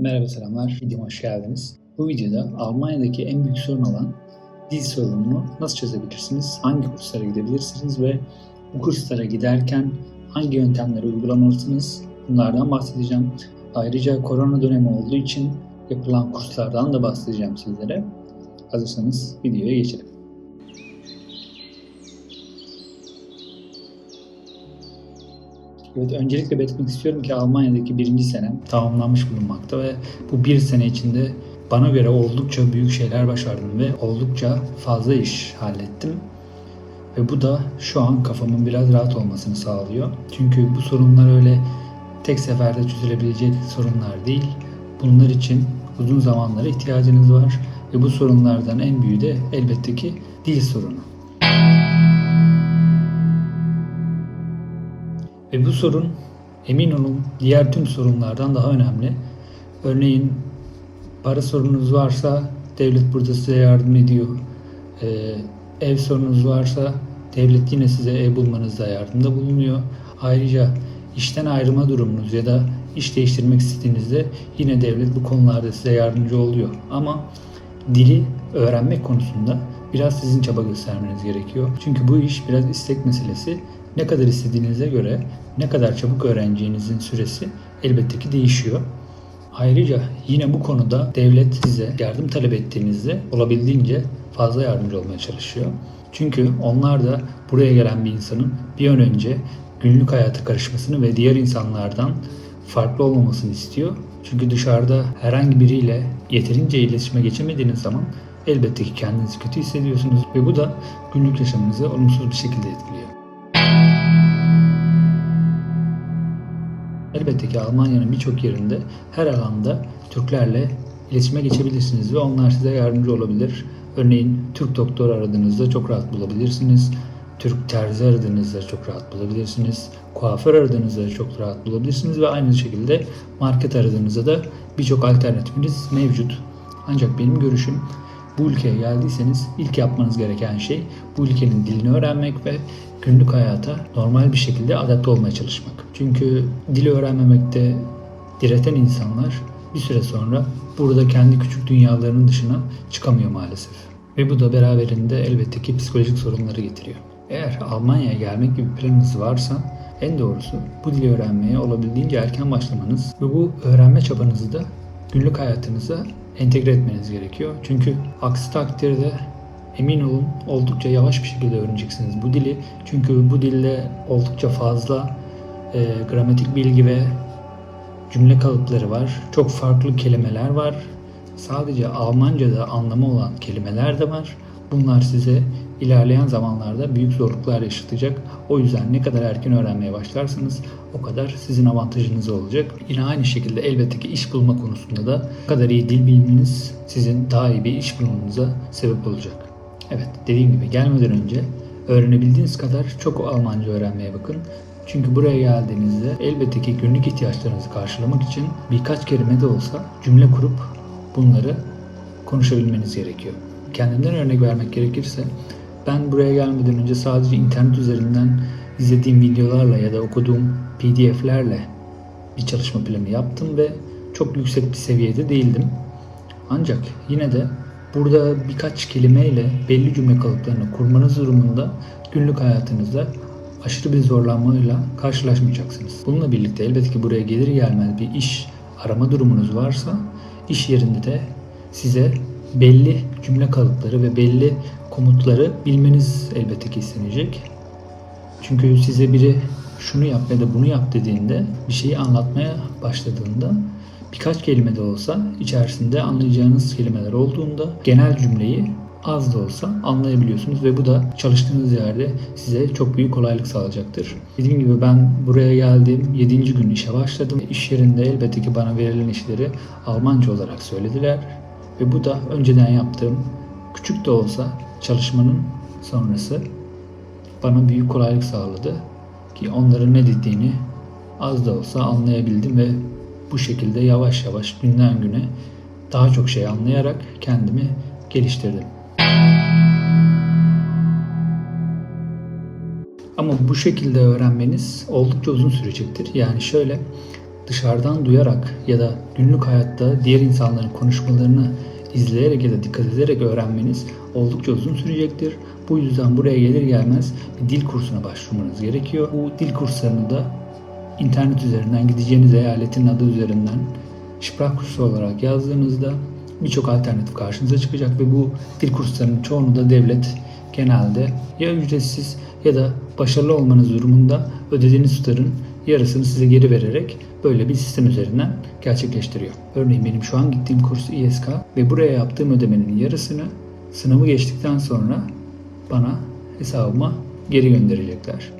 Merhaba selamlar, videoma hoş geldiniz. Bu videoda Almanya'daki en büyük sorun olan dil sorununu nasıl çözebilirsiniz, hangi kurslara gidebilirsiniz ve bu kurslara giderken hangi yöntemleri uygulamalısınız bunlardan bahsedeceğim. Ayrıca korona dönemi olduğu için yapılan kurslardan da bahsedeceğim sizlere. Hazırsanız videoya geçelim. Evet, öncelikle belirtmek istiyorum ki Almanya'daki birinci senem tamamlanmış bulunmakta ve bu bir sene içinde bana göre oldukça büyük şeyler başardım ve oldukça fazla iş hallettim. Ve bu da şu an kafamın biraz rahat olmasını sağlıyor. Çünkü bu sorunlar öyle tek seferde çözülebilecek sorunlar değil. Bunlar için uzun zamanlara ihtiyacınız var ve bu sorunlardan en büyüğü de elbette ki dil sorunu. Ve bu sorun emin olun diğer tüm sorunlardan daha önemli. Örneğin para sorununuz varsa devlet burada size yardım ediyor. Ee, ev sorununuz varsa devlet yine size ev bulmanızda yardımda bulunuyor. Ayrıca işten ayrılma durumunuz ya da iş değiştirmek istediğinizde yine devlet bu konularda size yardımcı oluyor. Ama dili öğrenmek konusunda biraz sizin çaba göstermeniz gerekiyor. Çünkü bu iş biraz istek meselesi. Ne kadar istediğinize göre ne kadar çabuk öğreneceğinizin süresi elbette ki değişiyor. Ayrıca yine bu konuda devlet size yardım talep ettiğinizde olabildiğince fazla yardımcı olmaya çalışıyor. Çünkü onlar da buraya gelen bir insanın bir an önce günlük hayata karışmasını ve diğer insanlardan farklı olmamasını istiyor. Çünkü dışarıda herhangi biriyle yeterince iletişime geçemediğiniz zaman elbette ki kendinizi kötü hissediyorsunuz ve bu da günlük yaşamınızı olumsuz bir şekilde etkiliyor. Elbette ki Almanya'nın birçok yerinde her alanda Türklerle iletişime geçebilirsiniz ve onlar size yardımcı olabilir. Örneğin Türk doktor aradığınızda çok rahat bulabilirsiniz. Türk terzi aradığınızda çok rahat bulabilirsiniz. Kuaför aradığınızda çok rahat bulabilirsiniz ve aynı şekilde market aradığınızda da birçok alternatifiniz mevcut. Ancak benim görüşüm bu ülkeye geldiyseniz ilk yapmanız gereken şey bu ülkenin dilini öğrenmek ve günlük hayata normal bir şekilde adapte olmaya çalışmak. Çünkü dili öğrenmemekte direten insanlar bir süre sonra burada kendi küçük dünyalarının dışına çıkamıyor maalesef. Ve bu da beraberinde elbette ki psikolojik sorunları getiriyor. Eğer Almanya'ya gelmek gibi planınız varsa en doğrusu bu dili öğrenmeye olabildiğince erken başlamanız ve bu öğrenme çabanızı da günlük hayatınıza entegre etmeniz gerekiyor. Çünkü aksi takdirde emin olun oldukça yavaş bir şekilde öğreneceksiniz bu dili. Çünkü bu dilde oldukça fazla e, gramatik bilgi ve cümle kalıpları var. Çok farklı kelimeler var. Sadece Almanca'da anlamı olan kelimeler de var. Bunlar size ilerleyen zamanlarda büyük zorluklar yaşatacak. O yüzden ne kadar erken öğrenmeye başlarsanız o kadar sizin avantajınız olacak. Yine aynı şekilde elbette ki iş bulma konusunda da kadar iyi dil bilmeniz sizin daha iyi bir iş bulmanıza sebep olacak. Evet dediğim gibi gelmeden önce öğrenebildiğiniz kadar çok Almanca öğrenmeye bakın. Çünkü buraya geldiğinizde elbette ki günlük ihtiyaçlarınızı karşılamak için birkaç kelime de olsa cümle kurup bunları konuşabilmeniz gerekiyor. Kendimden örnek vermek gerekirse ben buraya gelmeden önce sadece internet üzerinden izlediğim videolarla ya da okuduğum PDF'lerle bir çalışma planı yaptım ve çok yüksek bir seviyede değildim. Ancak yine de burada birkaç kelimeyle belli cümle kalıplarını kurmanız durumunda günlük hayatınızda aşırı bir zorlanmayla karşılaşmayacaksınız. Bununla birlikte elbette ki buraya gelir gelmez bir iş arama durumunuz varsa iş yerinde de size belli cümle kalıpları ve belli komutları bilmeniz elbette ki istenecek. Çünkü size biri şunu yap ya da bunu yap dediğinde bir şeyi anlatmaya başladığında birkaç kelime de olsa içerisinde anlayacağınız kelimeler olduğunda genel cümleyi az da olsa anlayabiliyorsunuz ve bu da çalıştığınız yerde size çok büyük kolaylık sağlayacaktır. Dediğim gibi ben buraya geldim 7. gün işe başladım. İş yerinde elbette ki bana verilen işleri Almanca olarak söylediler ve bu da önceden yaptığım küçük de olsa çalışmanın sonrası bana büyük kolaylık sağladı ki onların ne dediğini az da olsa anlayabildim ve bu şekilde yavaş yavaş günden güne daha çok şey anlayarak kendimi geliştirdim. Ama bu şekilde öğrenmeniz oldukça uzun sürecektir. Yani şöyle dışarıdan duyarak ya da günlük hayatta diğer insanların konuşmalarını izleyerek ya da dikkat ederek öğrenmeniz oldukça uzun sürecektir. Bu yüzden buraya gelir gelmez bir dil kursuna başvurmanız gerekiyor. Bu dil kurslarını da internet üzerinden gideceğiniz eyaletin adı üzerinden Sprach kursu olarak yazdığınızda birçok alternatif karşınıza çıkacak ve bu dil kurslarının çoğunu da devlet genelde ya ücretsiz ya da başarılı olmanız durumunda ödediğiniz tutarın yarısını size geri vererek böyle bir sistem üzerinden gerçekleştiriyor. Örneğin benim şu an gittiğim kurs İSK ve buraya yaptığım ödemenin yarısını sınavı geçtikten sonra bana hesabıma geri gönderecekler.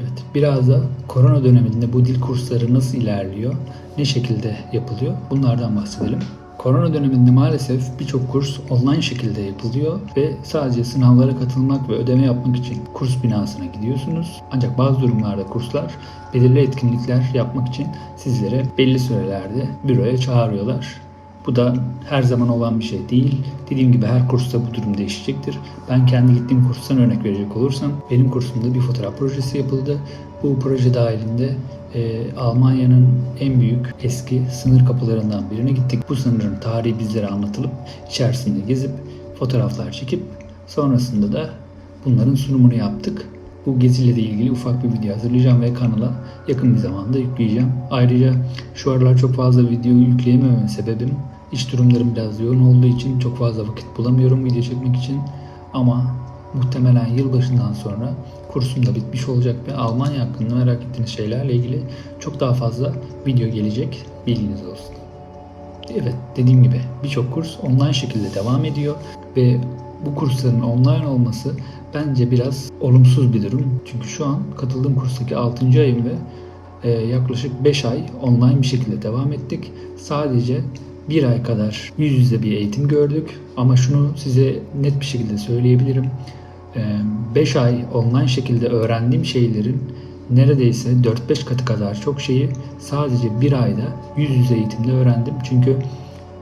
Evet, biraz da korona döneminde bu dil kursları nasıl ilerliyor, ne şekilde yapılıyor bunlardan bahsedelim. Korona döneminde maalesef birçok kurs online şekilde yapılıyor ve sadece sınavlara katılmak ve ödeme yapmak için kurs binasına gidiyorsunuz. Ancak bazı durumlarda kurslar belirli etkinlikler yapmak için sizlere belli sürelerde büroya çağırıyorlar. Bu da her zaman olan bir şey değil. Dediğim gibi her kursta bu durum değişecektir. Ben kendi gittiğim kurstan örnek verecek olursam benim kursumda bir fotoğraf projesi yapıldı. Bu proje dahilinde e, Almanya'nın en büyük eski sınır kapılarından birine gittik. Bu sınırın tarihi bizlere anlatılıp içerisinde gezip fotoğraflar çekip sonrasında da bunların sunumunu yaptık. Bu geziyle de ilgili ufak bir video hazırlayacağım ve kanala yakın bir zamanda yükleyeceğim. Ayrıca şu aralar çok fazla video yükleyememem sebebim iş durumlarım biraz yoğun olduğu için çok fazla vakit bulamıyorum video çekmek için. Ama muhtemelen yılbaşından sonra kursum da bitmiş olacak ve Almanya hakkında merak ettiğiniz şeylerle ilgili çok daha fazla video gelecek. Bilginiz olsun. Evet dediğim gibi birçok kurs online şekilde devam ediyor ve bu kursların online olması bence biraz olumsuz bir durum. Çünkü şu an katıldığım kurstaki 6. ayım ve e, yaklaşık 5 ay online bir şekilde devam ettik. Sadece bir ay kadar yüz yüze bir eğitim gördük ama şunu size net bir şekilde söyleyebilirim. 5 ay online şekilde öğrendiğim şeylerin neredeyse 4-5 katı kadar çok şeyi sadece bir ayda yüz yüze eğitimde öğrendim. Çünkü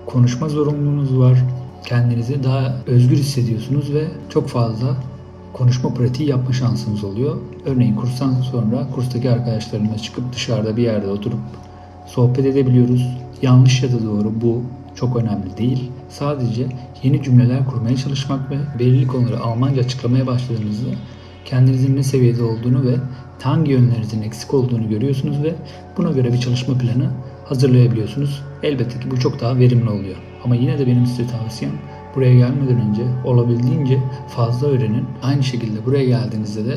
konuşma zorunluluğunuz var. Kendinizi daha özgür hissediyorsunuz ve çok fazla konuşma pratiği yapma şansınız oluyor. Örneğin kurstan sonra kurstaki arkadaşlarımla çıkıp dışarıda bir yerde oturup sohbet edebiliyoruz. Yanlış ya da doğru bu çok önemli değil. Sadece yeni cümleler kurmaya çalışmak ve belirli konuları Almanca açıklamaya başladığınızda kendinizin ne seviyede olduğunu ve hangi yönlerinizin eksik olduğunu görüyorsunuz ve buna göre bir çalışma planı hazırlayabiliyorsunuz. Elbette ki bu çok daha verimli oluyor. Ama yine de benim size tavsiyem buraya gelmeden önce olabildiğince fazla öğrenin. Aynı şekilde buraya geldiğinizde de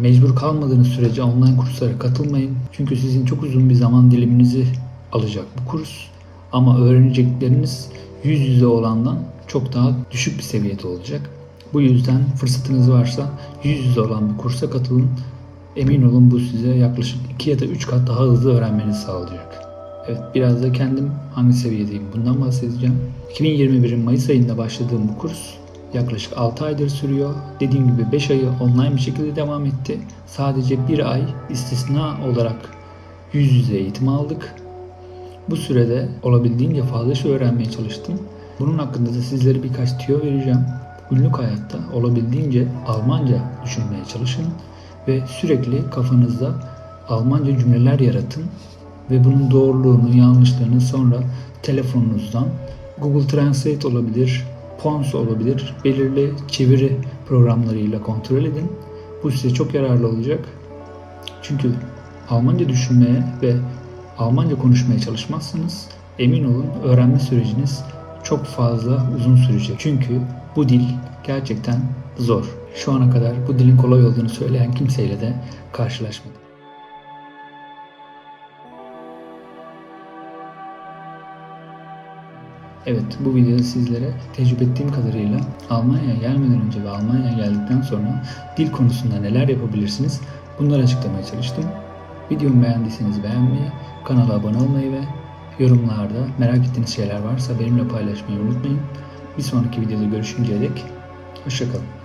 mecbur kalmadığınız sürece online kurslara katılmayın. Çünkü sizin çok uzun bir zaman diliminizi alacak bu kurs. Ama öğrenecekleriniz yüz yüze olandan çok daha düşük bir seviyede olacak. Bu yüzden fırsatınız varsa yüz yüze olan bir kursa katılın. Emin olun bu size yaklaşık 2 ya da 3 kat daha hızlı öğrenmenizi sağlayacak. Evet biraz da kendim hangi seviyedeyim bundan bahsedeceğim. 2021'in Mayıs ayında başladığım bu kurs yaklaşık 6 aydır sürüyor. Dediğim gibi 5 ayı online bir şekilde devam etti. Sadece bir ay istisna olarak yüz yüze eğitim aldık. Bu sürede olabildiğince fazla şey öğrenmeye çalıştım. Bunun hakkında da sizlere birkaç tüyo vereceğim. Günlük hayatta olabildiğince Almanca düşünmeye çalışın ve sürekli kafanızda Almanca cümleler yaratın ve bunun doğruluğunu, yanlışlarını sonra telefonunuzdan Google Translate olabilir, Pons olabilir, belirli çeviri programlarıyla kontrol edin. Bu size çok yararlı olacak. Çünkü Almanca düşünmeye ve Almanca konuşmaya çalışmazsanız emin olun öğrenme süreciniz çok fazla uzun sürecek. Çünkü bu dil gerçekten zor. Şu ana kadar bu dilin kolay olduğunu söyleyen kimseyle de karşılaşmadım. Evet bu videoda sizlere tecrübe ettiğim kadarıyla Almanya'ya gelmeden önce ve Almanya'ya geldikten sonra dil konusunda neler yapabilirsiniz bunları açıklamaya çalıştım. Videomu beğendiyseniz beğenmeyi, kanala abone olmayı ve yorumlarda merak ettiğiniz şeyler varsa benimle paylaşmayı unutmayın. Bir sonraki videoda görüşünceye dek hoşçakalın.